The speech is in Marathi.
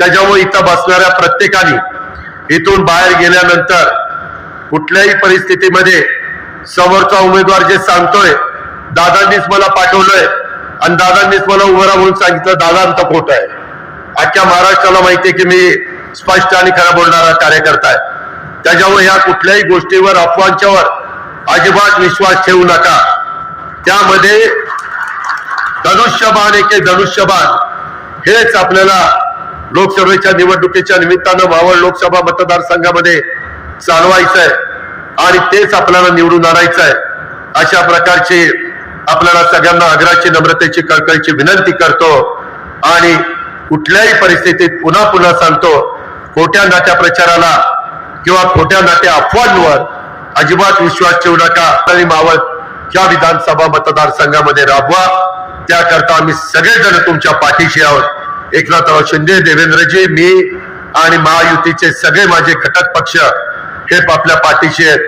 त्याच्यामुळे इथं बसणाऱ्या प्रत्येकाने इथून बाहेर गेल्यानंतर कुठल्याही परिस्थितीमध्ये समोरचा उमेदवार जे सांगतोय दादांनीच मला पाठवलंय आणि दादांनीच मला उभं म्हणून सांगितलं दादांत खोट आहे. आजच्या महाराष्ट्राला माहितीये की मी स्पष्ट आणि खरा बोलणारा कार्यकर्ता आहे. त्याच्यामुळे ह्या कुठल्याही गोष्टीवर अफवांच्यावर अजिबात विश्वास ठेवू नका. त्यामध्ये धनुष्यबाण एके धनुष्यबाण हेच आपल्याला लोकसभेच्या निवडणुकीच्या निमित्तानं मावळ लोकसभा मतदारसंघामध्ये चालवायचं आहे आणि तेच आपल्याला निवडून आणायचं आहे अशा प्रकारची आपल्याला सगळ्यांना आग्रहाची नम्रतेची कळकळीची विनंती करतो आणि कुठल्याही परिस्थितीत पुन्हा पुन्हा सांगतो खोट्या नाट्या प्रचाराला किंवा खोट्या नाट्या अफवांवर अजिबात विश्वास ठेवू नका. आणि मावळ या विधानसभा मतदारसंघामध्ये राबवा. त्याकरता आम्ही सगळेजण तुमच्या पाठीशी आहोत. एकनाथराव शिंदे देवेंद्रजी मी आणि महायुतीचे सगळे माझे घटक पक्ष हे आपल्या पाठीशी आहेत.